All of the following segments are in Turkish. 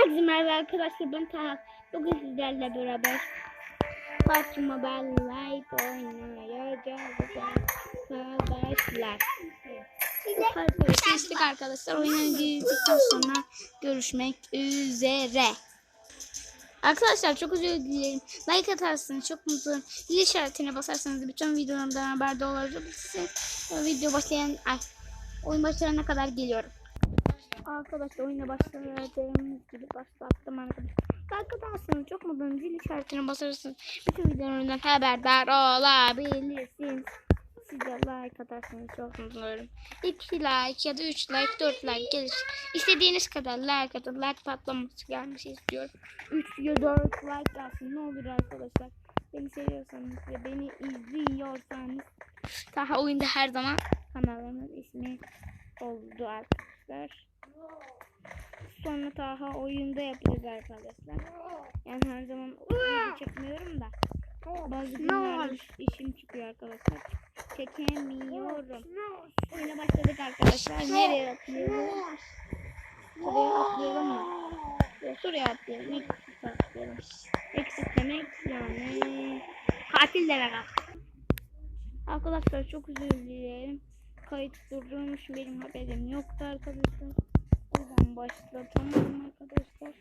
Herkese merhaba arkadaşlar ben Taha. Bugün sizlerle beraber PUBG Mobile Lite oynayacağız arkadaşlar. Seçtik arkadaşlar. Oyuna girdikten sonra görüşmek üzere. Arkadaşlar çok özür dilerim. Like atarsanız çok mutlu olurum. Zil işaretine basarsanız bütün videolarımdan haberdar olabilirsiniz. Video başlayan, ay, oyun başlayana kadar geliyorum. Arkadaşlar oyuna başladığımız gibi başlattım arkadaşlar. Arkadaşlar çok mutluyum. Zil işaretine basarsanız bütün videolarımdan haberdar olabilirsiniz. Siz de like atarsanız çok mutlu olurum. 2 like ya da 3 like 4 like gelir. İstediğiniz kadar like atın. Like patlaması gelmesi istiyorum. 3 ya 4 like gelsin. Ne olur arkadaşlar. Beni seviyorsanız ve beni izliyorsanız daha oyunda her zaman kanalımın ismi oldu arkadaşlar. Sonra Taha oyunda yapacağız arkadaşlar. Yani her zaman video çekmiyorum da. Bazı günlerde işim çıkıyor arkadaşlar. Çekemiyorum. Oyuna başladık arkadaşlar. Nereye atlayalım? Şuraya atlayalım mı? Ya Şuraya atlayalım. Eksik atlayalım. Eksik demek yani katil demek. Arkadaşlar çok özür dilerim. Kayıt durdurmuş benim haberim yoktu arkadaşlar. Yüzden başlatamam arkadaşlar.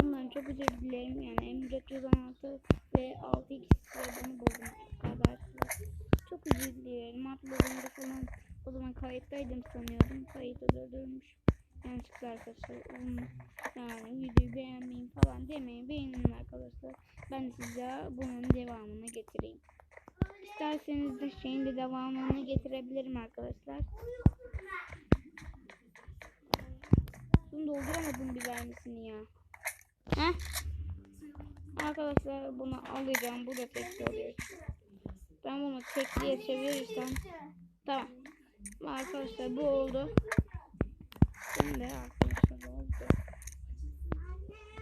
Bundan çok özür dilerim yani M416 ve 6x sıradanı buldum arkadaşlar. Çok özür dilerim. Atladığımda falan o zaman kayıttaydım sanıyordum. Kayıtı durdurmuş. Yanlışlıkla arkadaşlar. Yani videoyu beğenmeyin falan demeyin. Beğenin arkadaşlar. Ben size bunun devamını getireyim. İsterseniz de şeyin de devamını getirebilirim arkadaşlar. Bunu dolduramadım biber misini ya. Heh. Arkadaşlar bunu alacağım. Bu da tekli oluyor. Ben bunu tekliye çevirirsem tamam. Arkadaşlar bu oldu. Şimdi arkadaşlar oldu.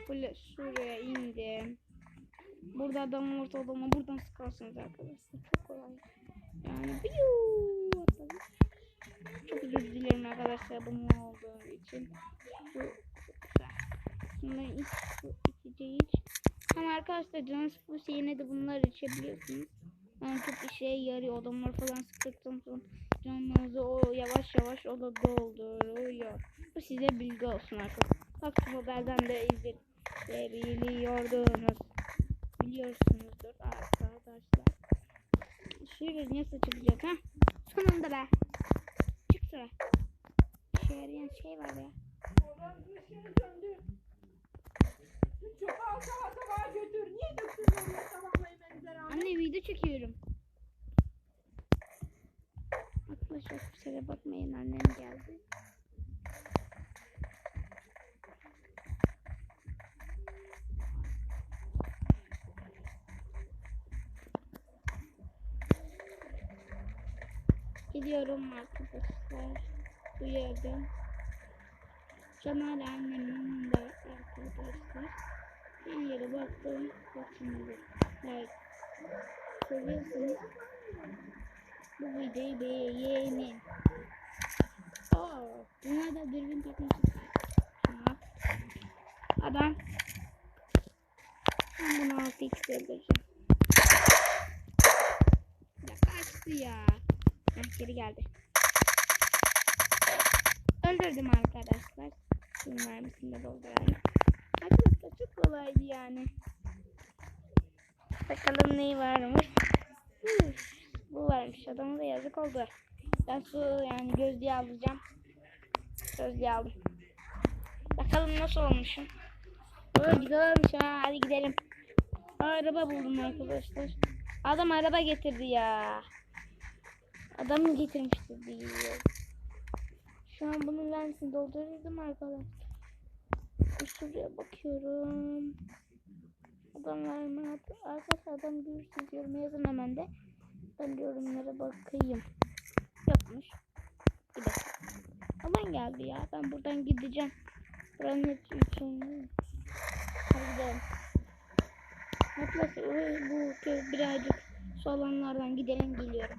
Böyle şuraya indim. Burada adam ortada ama buradan sıkarsınız arkadaşlar. Çok kolay. Yani biyu. Çok arkadaşlar bunun olduğu için. Bu. Şimdi iç, içeceği iç. Ama arkadaşlar canınız fullse yine de bunları içebiliyorsunuz. Yani çok işe yarıyor. Adamlar falan sıktıktan sonra canınızı o yavaş yavaş o da dolduruyor. Bu size bilgi olsun arkadaşlar. Bak şu modelden de izleyebiliyordunuz. Biliyorsunuzdur arkadaşlar. Şöyle nasıl çıkacak ha? Sonunda be. Çık sıra. Yarayan şey var abi? Anne video çekiyorum. Arkadaşlar kusura bakmayın annem geldi. Gidiyorum arkadaşlar. Uyardım. Caner annemin de arkadaşlar. Ben yere baktım. Bakın like seviyorsanız bu videoyu beğenin. Aa, buna da dürbün takmışız. Adam. Ben bunu 6x öldüreceğim. Ya kaçtı ya. Heh, geri geldi. Öldürdüm arkadaşlar. Şunun mermisini de doldurayım. Arkadaşlar çok kolaydı yani. Bakalım neyi varmış. Bu varmış. Adama da yazık oldu. Ben su yani gözlüğü alacağım. Gözlüğü aldım. Bakalım nasıl olmuşum. Oo, güzel olmuş ha. Hadi gidelim. Araba buldum arkadaşlar. Adam araba getirdi ya. Adam mı getirmiştir diyor. Şu an bunun lensini doldurdum arkadaşlar. Şuraya bakıyorum. Adamlar mı? Arkadaşlar adam görürsünüz yorum yazın hemen de. Ben yorumlara bakayım. Yokmuş. Bir. Aman geldi ya. Ben buradan gideceğim. Buranın hepsi üçün. Hadi gidelim. O- bu kez birazcık su alanlardan gidelim geliyorum.